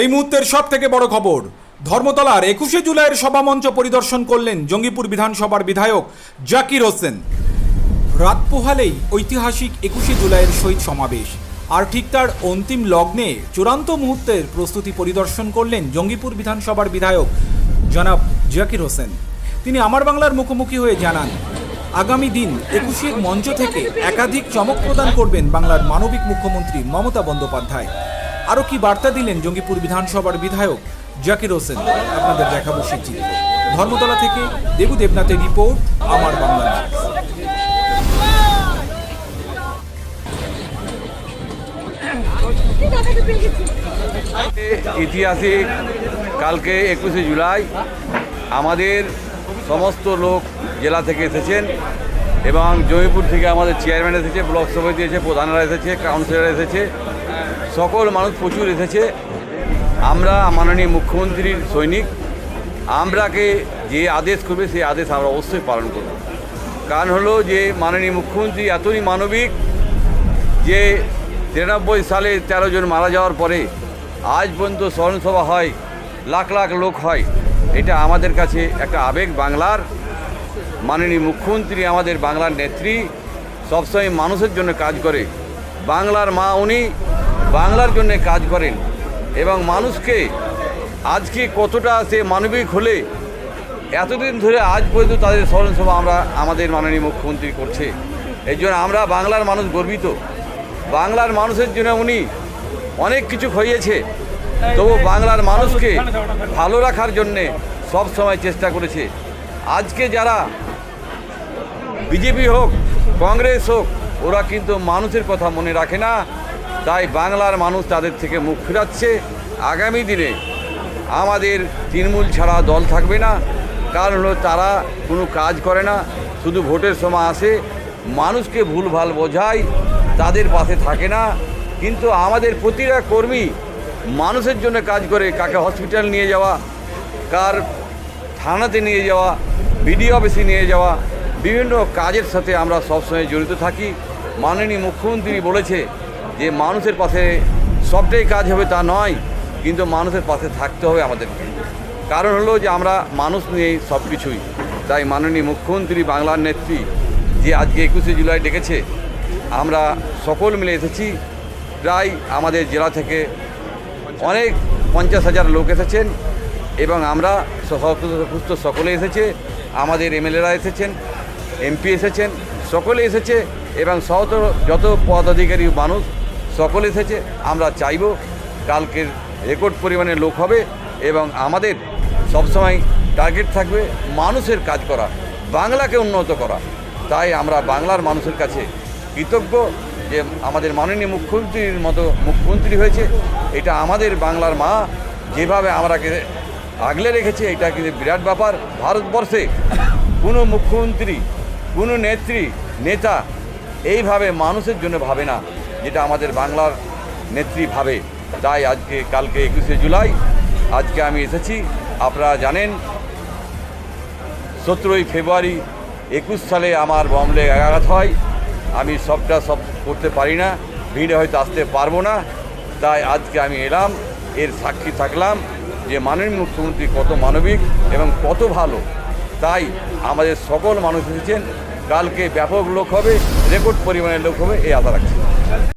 এই মুহূর্তের সব থেকে বড় খবর, ধর্মতলার একুশে জুলাইয়ের সভামঞ্চ পরিদর্শন করলেন জঙ্গিপুর বিধানসভার বিধায়ক জাকির হোসেন। রাত পোহালেই ঐতিহাসিক একুশে জুলাইয়ের শহীদ সমাবেশ। আর ঠিক তার অন্তিম লগ্নে চূড়ান্ত মুহূর্তের প্রস্তুতি পরিদর্শন করলেন জঙ্গিপুর বিধানসভার বিধায়ক জনাব জাকির হোসেন। তিনি আমার বাংলার মুখোমুখি হয়ে জানান, আগামী দিন একুশের মঞ্চ থেকে একাধিক চমক প্রদান করবেন বাংলার মানবিক মুখ্যমন্ত্রী মমতা বন্দ্যোপাধ্যায়। আরও কি বার্তা দিলেন জঙ্গিপুর বিধানসভার বিধায়ক জাকির হোসেন? আপনাদের দেখাবো সেই ধর্মতলা থেকে দেবু দেবনাথের রিপোর্ট, আমার বাংলা। ঐতিহাসিক কালকে একুশে জুলাই আমাদের সমস্ত লোক জেলা থেকে এসেছেন এবং জয়পুর থেকে আমাদের চেয়ারম্যান এসেছে, ব্লক সভাপতি এসেছে, প্রধানরা এসেছে, কাউন্সিলর এসেছে। সকল মানুষ প্রচুর এসেছে। আমরা মাননীয় মুখ্যমন্ত্রীর সৈনিক। আমরাকে যে আদেশ করবে, সেই আদেশ আমরা অবশ্যই পালন করব। কারণ হলো যে, মাননীয় মুখ্যমন্ত্রী এতই মানবিক যে, তিরানব্বই সালে তেরো জন মারা যাওয়ার পরে আজ পর্যন্ত স্মরণসভা হয়, লাখ লাখ লোক হয়। এটা আমাদের কাছে একটা আবেগ বাংলার। মাননীয় মুখ্যমন্ত্রী আমাদের বাংলার নেত্রী, সবসময় মানুষের জন্য কাজ করে। বাংলার মা উনি বাংলার জন্য কাজ করেন এবং মানুষকে আজকে কতটা সে মানবিক হলে এতদিন ধরে আজ পর্যন্ত তাদের স্মরণসভা আমরা আমাদের মাননীয় মুখ্যমন্ত্রী করছে। এই জন্য আমরা বাংলার মানুষ গর্বিত। বাংলার মানুষের জন্য উনি অনেক কিছু খইয়েছে তবু বাংলার মানুষকে ভালো রাখার জন্যে সব সময় চেষ্টা করেছে। আজকে যারা বিজেপি হোক, কংগ্রেস হোক, ওরা কিন্তু মানুষের কথা মনে রাখে না। তাই বাংলার মানুষ তাদের থেকে মুখ ফিরাচ্ছে। আগামী দিনে আমাদের তৃণমূল ছাড়া দল থাকবে না। কারণ হলো তারা কোনো কাজ করে না। শুধু ভোটের সময় আসে। মানুষকে ভুলভাল বোঝায়। তাদের পাশে থাকে না। কিন্তু আমাদের প্রতিটা কর্মী মানুষের জন্য কাজ করে। কাকে হসপিটাল নিয়ে যাওয়া, কার থানাতে নিয়ে যাওয়া, বিডিও অফিসে নিয়ে যাওয়া, বিভিন্ন কাজের সাথে আমরা সবসময় জড়িত থাকি। মাননীয় মুখ্যমন্ত্রী বলেছে যে মানুষের পাশে সবটাই কাজ হবে তা নয়, কিন্তু মানুষের পাশে থাকতে হবে আমাদেরকে। কারণ হলো যে আমরা মানুষ নিয়েই সব কিছুই। তাই মাননীয় মুখ্যমন্ত্রী বাংলার নেত্রী যে আজকে একুশে জুলাই ডেকেছে, আমরা সকল মিলে এসেছি। প্রায় আমাদের জেলা থেকে অনেক পঞ্চাশ হাজার লোক এসেছেন এবং আমরা সুস্থ সকলে এসেছে। আমাদের এমএলএরা এসেছেন, এমপি এসেছেন, সকলে এসেছে। এবং শত যত পদাধিকারী মানুষ সকলে এসেছে, আমরা চাইব কালকের রেকর্ড পরিমাণে লোক হবে এবং আমাদের সবসময় টার্গেট থাকবে মানুষের কাজ করা, বাংলাকে উন্নত করা। তাই আমরা বাংলার মানুষের কাছে কৃতজ্ঞ যে আমাদের মাননীয় মুখ্যমন্ত্রীর মতো মুখ্যমন্ত্রী হয়েছে। এটা আমাদের বাংলার মা যেভাবে আমরাকে আগলে রেখেছে, এটা কিন্তু বিরাট ব্যাপার। ভারতবর্ষে কোনো মুখ্যমন্ত্রী, কোনো নেত্রী, নেতা এইভাবে মানুষের জন্য ভাবে না, যেটা আমাদের বাংলার নেত্রী ভাবে। তাই আজকে, কালকে একুশে জুলাই, আজকে আমি এসেছি। আপনারা জানেন, সতেরোই ফেব্রুয়ারি একুশ সালে আমার বমলে আঘাত হয়। আমি সবটা সব করতে পারি না, ভিড়ে হয়তো আসতে পারব না। তাই আজকে আমি এলাম, এর সাক্ষী থাকলাম যে মাননীয় মুখ্যমন্ত্রী কত মানবিক এবং কত ভালো। তাই আমাদের সকল মানুষ এসেছেন কালকে ব্যাপক লোক হবে রেকর্ড পরিমাণের লোক হবে এই আশা রাখছি।